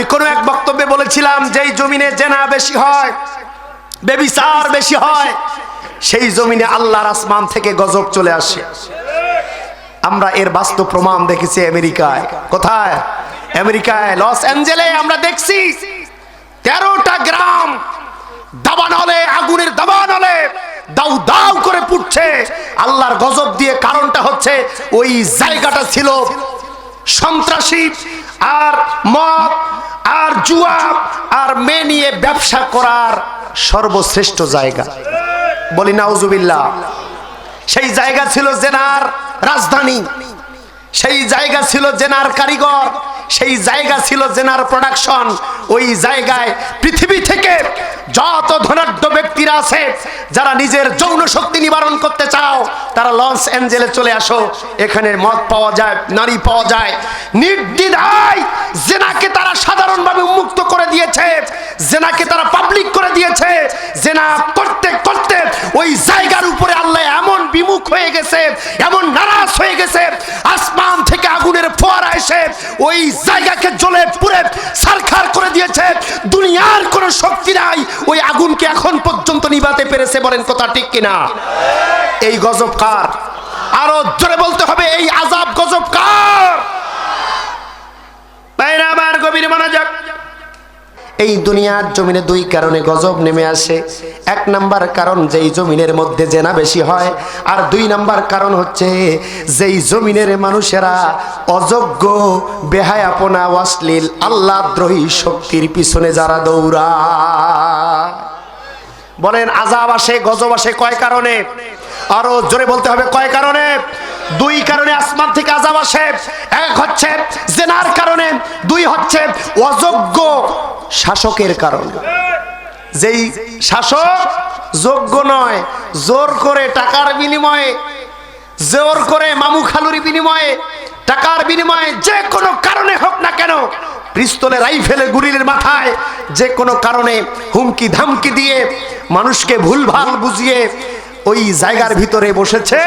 আমি কোনো এক বক্তব্যে বলেছিলাম, যেই জমিনে জেনা বেশি হয় বেশি হয়, সেই জমিনে আল্লাহর আসমান থেকে গজব চলে আসে। আমরা এর বাস্তব প্রমাণ দেখেছি আমেরিকায়। কোথায়? আমেরিকায়, লস অ্যাঞ্জেলে আমরা দেখছি, তেরোটা গ্রাম দাবানলে, আগুনের দাবানলে দাউ দাউ করে পুড়ছে। আল্লাহর গজব দিয়ে কারণটা হচ্ছে, ওই জায়গাটা ছিল সন্ত্রাসী আর মদ আর জুয়া আর মেয়ে নিয়ে ব্যবসা করার সর্বশ্রেষ্ঠ জায়গা। বলি, নাউজুবিল্লাহ। সেই জায়গা ছিল জেনার রাজধানী। সেই জায়গা ছিল জেনার কারিগর। সেই জায়গা ছিল জেনার প্রোডাকশন। ওই জায়গায় পৃথিবী থেকে যত ধনাঢ্য ব্যক্তিরা আছে, যারা নিজের যৌন শক্তি নিবারণ করতে চাও, তারা লস অ্যাঞ্জেলে চলে আসো। এখানে মদ পাওয়া যায়, নারী পাওয়া যায়। নির্দ্বিধায় জেনাকে তারা সাধারণভাবে উন্মুক্ত করে দিয়েছে, জেনাকে তারা পাবলিক করে দিয়েছে। জেনা করতে করতে ওই জায়গার উপরে আল্লাহ এমন বিমুখ হয়ে গেছে, এমন নারাজ হয়ে গেছে। এসে ওই জায়গাকে জ্বলে পুড়ে সারখার করে দিয়েছে। দুনিয়ার কোনো শক্তি নাই, ওই আগুনকে এখন পর্যন্ত নিভাতে পেরেছে বলেন কথা ঠিক কিনা? এই গজব কার? আরও জোরে বলতে হবে, এই আজাব গজব কার? বাইরে আমার গভীর মনোযোগ। এই দুনিয়ার জমিনে দুই কারণে গজব নেমে আসে। এক নাম্বার কারণ যেই জমিনের মধ্যে জেনা বেশি হয়, আর দুই নাম্বার কারণ হচ্ছে যেই জমিনের মানুষেরা অযোগ্য, বেহায়াপনা, অশ্লীল, আল্লাহদ্রোহী শক্তির পিছনে যারা দৌড়া বলেন আজাব আসে, গজব আসে কয় কারণে? আরও জোরে বলতে হবে, কয় কারণে? দুই কারণে আসমান থেকে আজাব আসে, এক হচ্ছে জেনার কারণে, দুই হচ্ছে অযোগ্য শাসকের কারণে। যেই শাসক যোগ্য নয়, জোর করে টাকার বিনিময়ে, জোর করে মামু খালুর বিনিময়ে, টাকার বিনিময়ে যে কোনো কারণে হোক না কেন, পিস্তলে রাইফেলে গুলির মাথায় যে কোনো কারণে হুমকি ধামকি দিয়ে মানুষকে ভুলভাল বুঝিয়ে ওই জায়গার ভিতরে বসেছে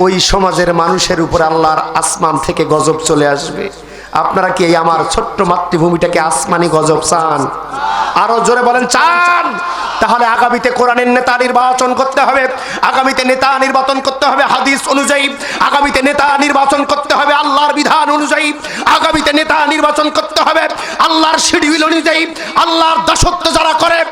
ওই সমাজের মানুষের উপর আল্লাহর আসমান থেকে গজব চলে আসবে। আপনারা কি এই আমার ছোট্ট মাতৃভূমিটাকে আসমানি গজব চান? আরও জোরে বলেন, চান! তাহলে আগামীতে কোরআনের নেতা নির্বাচন করতে হবে, আগামীতে নেতা নির্বাচন করতে হবে হাদিস অনুযায়ী, আগামীতে নেতা নির্বাচন করতে হবে আল্লাহর বিধান অনুযায়ী, আগামীতে নেতা নির্বাচন করতে হবে আল্লাহর শিডিউল অনুযায়ী, আল্লাহর দাসত্ব যারা করে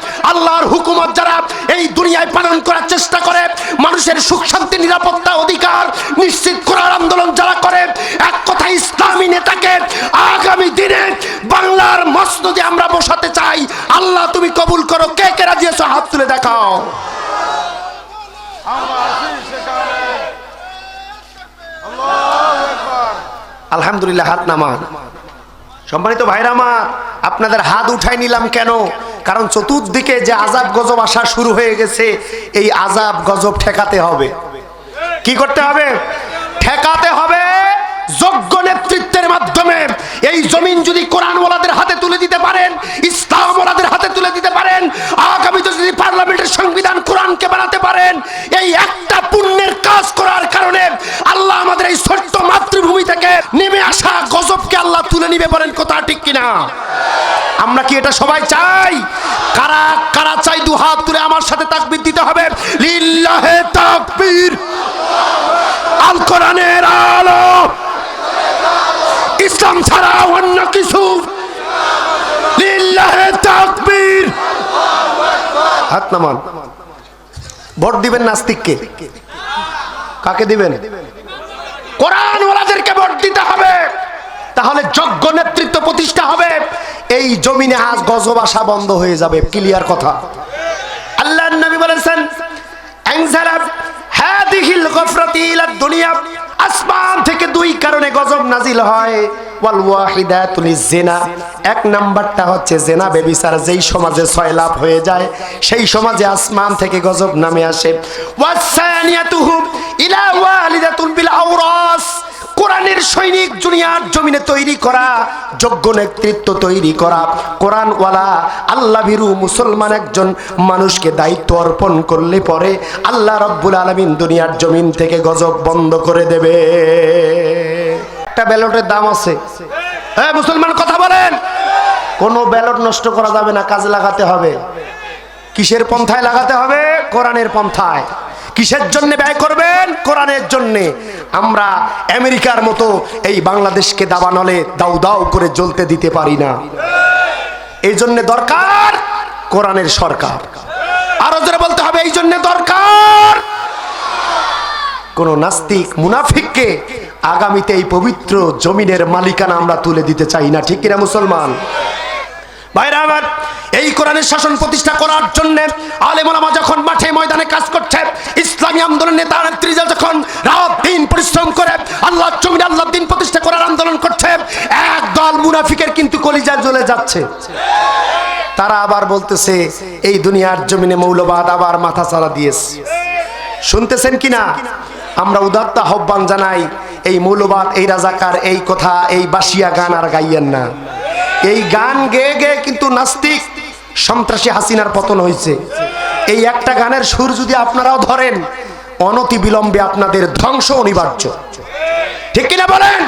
মসনদে আমরা বসাতে চাই। আল্লাহ, তুমি কবুল করো। কে কে রাজি আছো? হাত তুলে দেখাও। আলহামদুলিল্লাহ, হাত নামান। সম্মানিত ভাইরা আমার, আপনাদের হাত উঠাই নিলাম কেন? কারণ চতুর্দিকে যে আজাব গজব আসা শুরু হয়ে গেছে, এই আজাব গজব ঠেকাতে হবে। কি করতে হবে? ঠেকাতে হবে যোগ্য নেতৃত্বের মাধ্যমে। এই জমিন যদি কোরআন ওলাদের হাতে পারেন, ইসলাম ওলাদের হাতে তুলে দিতে পারেন। আগামীতে যদি পার্লামেন্টের সংবিধান কোরআনকে বানাতে পারেন, এই একটা পুণ্যের কাজ করার কারণে আল্লাহ আমাদের এই ছোট্ট মাতৃভূমি থেকে নেমে আসা গজবকে আল্লাহ তুলে নিবে বলেন কথা ঠিক কিনা? আমরা কি এটা সবাই চাই? কারা কারা চাই দু হাত তুলে আমার সাথে তাকবির দিতে হবে? লিল্লাহে তাকবীর। আল কোরআনের আলো। ইসলাম ছাড়া অন্য কিছু লিল্লাহে তাকবীর হাত নামান। ভোট দিবেন নাস্তিককে। কাকে দিবেন? কোরআন ভোট দিতে হবে। তাহলে যোগ্য নেতৃত্ব প্রতিষ্ঠা হবে। এই জমিনে আজ গজব আসা বন্ধ হয়ে যাবে, ক্লিয়ার কথা। আল্লাহ নবী বলেছেন গফরাতি দুনিয়া। আসমান থেকে দুই কারণে গজব নাজিল হয়। এক নাম্বারটা হচ্ছে জেনা বেবিচার, যেই সমাজে লাভ হয়ে যায়, সেই সমাজে আসমান থেকে গজব নামে আসে। কোরআনের সৈনিক জুনিয়ার জমিনে তৈরি করা, যোগ্য নেতৃত্ব তৈরি করা। কোরআনওয়ালা আল্লাহ ভীরু মুসলমান একজন মানুষকে দায়িত্ব অর্পণ করলে পরে আল্লাহ রব্বুল আলমিন দুনিয়ার জমিন থেকে গজব বন্ধ করে দেবে। একটা ব্যালটের দাম আছে। হ্যাঁ মুসলমান কথা বলেন। কোনো ব্যালট নষ্ট করা যাবে না, কাজে লাগাতে হবে। কিসের পন্থায় লাগাতে হবে? কোরআনের পন্থায়। কিসের জন্য ব্যয় করবেন? কোরআনের জন্য। আমরা আমেরিকার মতো এই বাংলাদেশকে দাবা দাবানলে দাউ দাউ করে জ্বলতে দিতে পারি না। এই জন্য দরকার কোরআনের সরকার। আরও জোরে বলতে হবে, এই জন্য দরকার কোন নাস্তিক মুনাফিককে আগামীতে এই পবিত্র জমিনের মালিকানা আমরা তুলে দিতে চাই না। ঠিক কিনা মুসলমান? ভাইরা আমার, এই কোরআনের শাসন প্রতিষ্ঠা করার জন্য আলেমা যখন মাঠে ময়দানে কাজ করছে ইসলামী আন্দোলন নেতা নেত্রীরা যখন রাত দিন পরিশ্রম করে, আল্লাহ জমিনে আল্লাহ দিন প্রতিষ্ঠা করার আন্দোলন করছে একদল মুনাফিকের কিন্তু কলিজা জ্বলে যাচ্ছে। তারা আবার বলতেছে, এই দুনিয়ার জমিনে মৌলবাদ আবার মাথা চারা দিয়েছে। শুনতেছেন কিনা? আমরা উদাত্ত আহ্বান জানাই, এই মৌলবাদ, এই রাজাকার, এই কথা, এই বাসিয়া গান আর গাইয়েন না। এই গান গেয়ে গেয়ে কিন্তু নাস্তিক সন্ত্রাসী হাসিনার পতন হয়েছে। এই একটা গানের সুর যদি আপনারাও ধরেন অনতি বিলম্বে আপনাদের ধ্বংস অনিবার্য। ঠিক কিনা বলেন?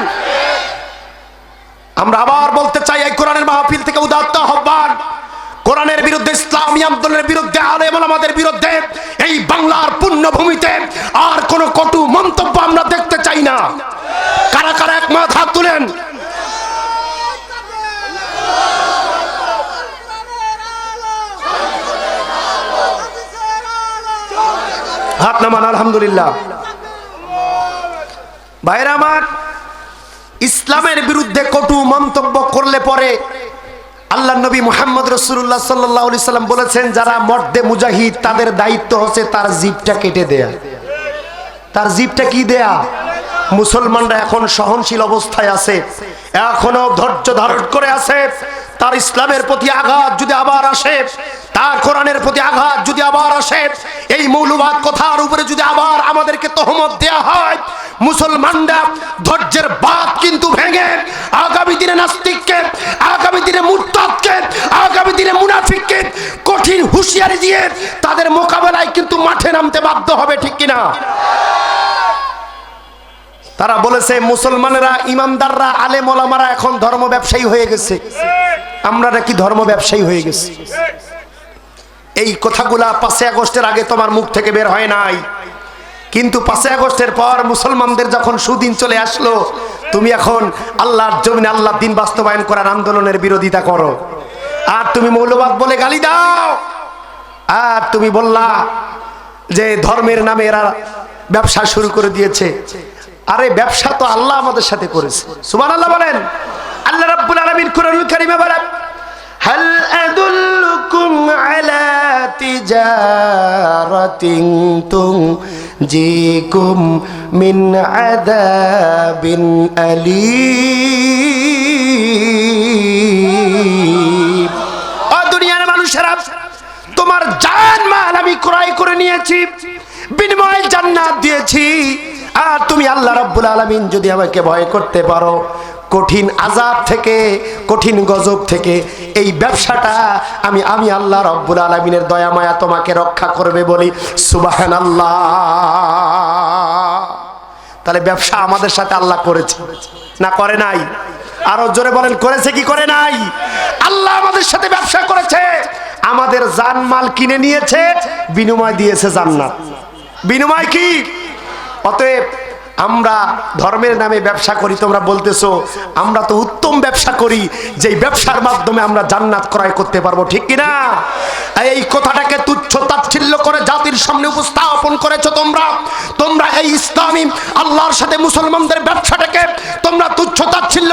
আমরা আবার বলতে চাই, এই কোরআনের মাহফিল থেকে উদাত্ত আহ্বান। কোরআনের বিরুদ্ধে, ইসলামী আন্দোলনের বিরুদ্ধে, আলেম আমাদের বিরুদ্ধে, এই বাংলার পুণ্যভূমিতে আর কোনো কটু মন্তব্য আমরা দেখতে চাই না কারা কারা এক মাথা হাত তুলেন হাত নামান, আলহামদুলিল্লাহ। ভাইরা আমার, ইসলামের বিরুদ্ধে কটু মন্তব্য করলে পরে আল্লাহ নবী মোহাম্মদ রসুল্লাহ সাল্লাহ সাল্লাম বলেছেন, যারা মর্দে মুজাহিদ, তাদের দায়িত্ব হচ্ছে তার জিপটা কেটে দেয়া। তার জিপটা কি দেয়া? মুসলমানরা এখন সহনশীল অবস্থায় আছে, এখনও ধৈর্য ধারণ করে আছে। তার ইসলামের প্রতি আঘাত যদি আবার আসে, তার কোরআনের প্রতি আঘাত যদি আবার আসে, এই মৌলবাদ কথার উপরে যদি আবার আমাদেরকে তহমত দেয়া হয়, মুসলমানরা ধৈর্যের বাদ কিন্তু ভেঙে আগামী দিনে নাস্তিককে, আগামী দিনে মুরতাদকে, আগামী দিনে মুনাফিককে কঠিন হুঁশিয়ারি দিয়ে তাদের মোকাবেলায় কিন্তু মাঠে নামতে বাধ্য হবে, ঠিক কিনা? তারা বলেছে, মুসলমানেরা, ইমানদাররা, আলেম ওলামারা এখন ধর্ম ব্যবসায়ী হয়ে গেছে। আমরা নাকি ধর্ম ব্যবসায়ী হয়ে গেছি। এই কথাগুলা পাঁচই আগস্টের আগে তোমার মুখ থেকে বের হয় নাই। কিন্তু পাঁচই আগস্টের পর মুসলমানদের যখন সুদিন চলে আসলো, তুমি এখন আল্লাহর জমিনে আল্লাহ দিন বাস্তবায়ন করার আন্দোলনের বিরোধিতা করো। আর তুমি মৌলবাদ বলে গালি দাও। আর তুমি বললা যে ধর্মের নামে এরা ব্যবসা শুরু করে দিয়েছে। আরে ব্যবসা তো আল্লাহ আমাদের সাথে করেছে। সুমান আল্লাহ বলেন। আল্লাহ রাব্বুল আলামিন কোরআনুল কারীমে বলেন, হাল আদুল্লুকুম আলা তিজারাতিন তুনজিকুম মিন আযাবিন আলীম। ও দুনিয়ার মানুষেরা, তোমার জান মাল আমি ক্রয় করে নিয়েছি, বিনিময়ে জান্নাত দিয়েছি। আর তুমি আল্লাহ রাব্বুল আলামিন যদি আমাকে ভয় করতে পারো কঠিন আজাব থেকে, কঠিন গজব থেকে, এই ব্যবসাটা আমি আমি আল্লাহ রব্বুল আলমিনের দয়া মায়া তোমাকে রক্ষা করবে বলি সুবাহান আল্লাহ তাহলে ব্যবসা আমাদের সাথে আল্লাহ করেছে। না করে নাই? আরও জোরে বলেন, করেছে কি করে নাই? আল্লাহ আমাদের সাথে ব্যবসা করেছে। আমাদের জানমাল কিনে নিয়েছে, বিনিময় দিয়েছে জান্নাত। বিনিময় কি? অতএব আমরা ধর্মের নামে ব্যবসা করি, তোমরা বলতেছো, আমরা তো উত্তম ব্যবসা করি যে ব্যবসার মাধ্যমে আমরা জান্নাত ক্রয় করতে পারব, ঠিক কিনা? এই কথাটাকে তুচ্ছ তাচ্ছিল্য করে জাতির সামনে উপস্থাপন করেছ তোমরা। তোমরা এই ইসলামী আল্লাহর সাথে মুসলমানদের ব্যবসাটাকে তোমরা তুচ্ছ তাচ্ছিল্য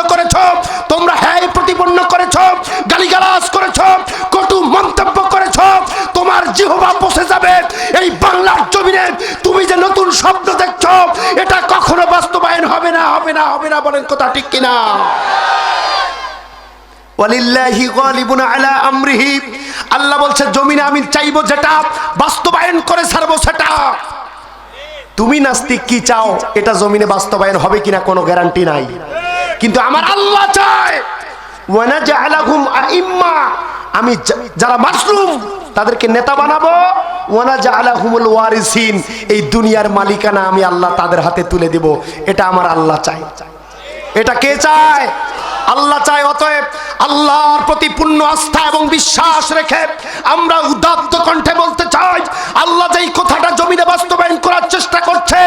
হবে না বলেন, কথা ঠিক কিনা? আল্লাহ বলছে, জমিনে আমি চাইব যেটা, বাস্তবায়ন করে ছাড়বো সেটা। তুমি নাস্তিক কি চাও? এটা জমিনে বাস্তবায়ন হবে কিনা কোনো গ্যারান্টি নাই। কিন্তু আমার আল্লাহ চায় আমি যারা মাসলুম তাদেরকে নেতা বানাবো। এই দুনিয়ার মালিকানা আমি আল্লাহ তাদের হাতে তুলে এটা আমার আল্লাহ চাই এটা কে চায়? আল্লাহ চায় অতএব আল্লাহর প্রতি পূর্ণ আস্থা এবং বিশ্বাস রেখে আমরা উদাত্ত কণ্ঠে বলতে চাই, আল্লাহ কথাটা জমিনে বাস্তবায়ন করার চেষ্টা করছে,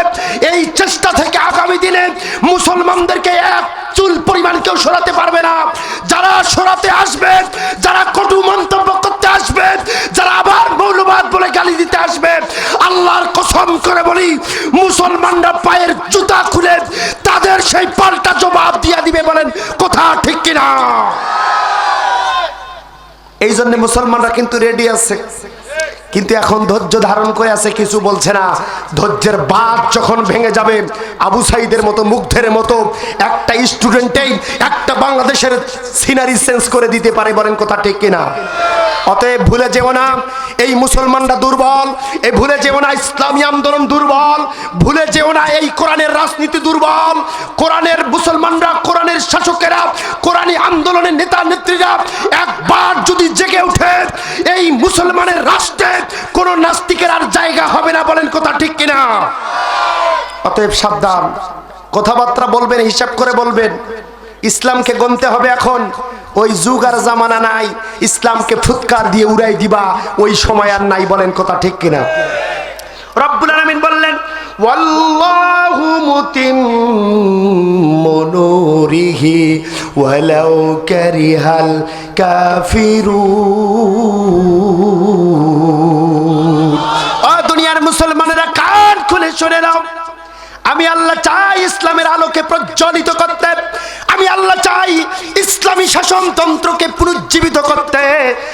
এই চেষ্টা থেকে আগামী দিনে মুসলমানদেরকে এক চুল পরিমাণ কেউ সরাতে পারবে না। যারা সরাতে আসবে, যারা কটু মন্তব্য করতে আসবে, যারা আবার মৌলবাদ বলে গালি দিতে আসবে। আল্লাহর কসম করে বলি, মুসলমানরা পায়ের জুতা খুলে তাদের সেই পাল্টা জবাব দিয়া দিবে বলেন, কথা ঠিক কিনা? এই জন্য মুসলমানরা কিন্তু রেডি আছে। কিন্তু এখন ধৈর্য ধারণ করে আছে, কিছু বলছে না। ধৈর্যের বাদ যখন ভেঙে যাবে, আবু সাইদের মতো, মুগ্ধের মতো, একটা স্টুডেন্টেই একটা বাংলাদেশের সিনারি চেঞ্জ করে দিতে পারে বলেন কথা ঠিক কিনা? অতএব ভুলে যেও না, এই মুসলমানরা দুর্বল এই ভুলে যেও না, ইসলামী আন্দোলন দুর্বল, ভুলে যেও না, এই কোরআনের রাজনীতি দুর্বল, কোরআনের মুসলমানরা, কোরআনের শাসকেরা, কোরআনী আন্দোলনের নেতা নেত্রীরা একবার যদি জেগে ওঠে, এই মুসলমানের রাষ্ট্রে কোন নাস্তিকের আর জায়গা হবে না, বলেন কথা ঠিক কিনা? অতএব সাবধান, কথাবার্তা বলবেন, হিসাব করে বলবেন। ইসলামকে গনতে হবে এখন। ওই যুগ আর জামানা নাই। ইসলামকে ফুৎকার দিয়ে উড়াই দিবা। ওই সময় আর নাই, বলেন কথা ঠিক কিনা? রব্বুল আলমিন বললেন ওয়াল্লাহু মুতিম্মু নূরিহি ওয়ালাউ ও দুনিয়ার মুসলমানেরা কান খুলে শুনে নাও। আমি আল্লাহ চাই ইসলামের আলোকে প্রজ্বলিত করতে। আমি আল্লাহ চাই ইসলামী শাসনতন্ত্রকে পুনর্জীবিত করতে।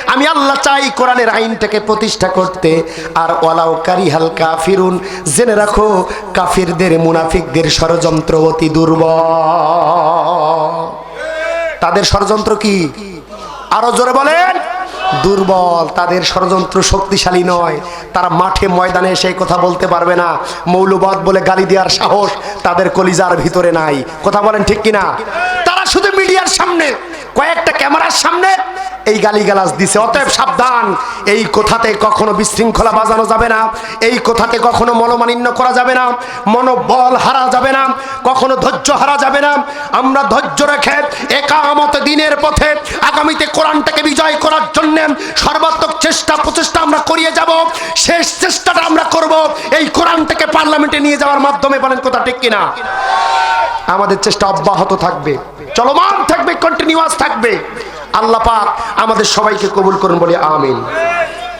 আমি আল্লাহ চাই কোরআনের আইনটাকে প্রতিষ্ঠা করতে। আর ওয়ালাও কারিহাল কাফিরুন, জেনে রাখো, কাফিরদের, মুনাফিকদের ষড়যন্ত্র অতি দুর্বল। তাদের ষড়যন্ত্র কি? আরও জোরে বলেন। দুর্বল, তাদের ষড়যন্ত্র শক্তিশালী নয়। তারা মাঠে ময়দানে সেই কথা বলতে পারবে না। মৌলবাদ বলে গালি দেওয়ার সাহস তাদের কলিজার ভিতরে নাই। কথা বলেন ঠিক কিনা? তারা শুধু মিডিয়ার সামনে। কয়েকটা ক্যামেরার সামনে এই গালিগালাজ দিছে। অতএব সাবধান, এই কথাতে কখনো বিশৃঙ্খলা বাজানো যাবে না, এই কথাতে কখনো মনোমালিন্য করা যাবে না, মনোবল হারা যাবে না, কখনো ধৈর্য হারা যাবে না। আমরা ধৈর্য রেখে একামত দিনের পথে আগামীতে কোরআনটাকে বিজয় করার জন্য সর্বাত্মক চেষ্টা, প্রচেষ্টা আমরা করিয়ে যাব, শেষ চেষ্টাটা আমরা করব। এই কোরআনটাকে পার্লামেন্টে নিয়ে যাওয়ার মাধ্যমে, বলেন কথা ঠিক কিনা? আমাদের চেষ্টা অব্যাহত থাকবে। চলমান থাকবে কন্টিনিউয়াস থাকবে। আল্লাহ পাক আমাদের সবাইকে কবুল করুন বলে আমিন।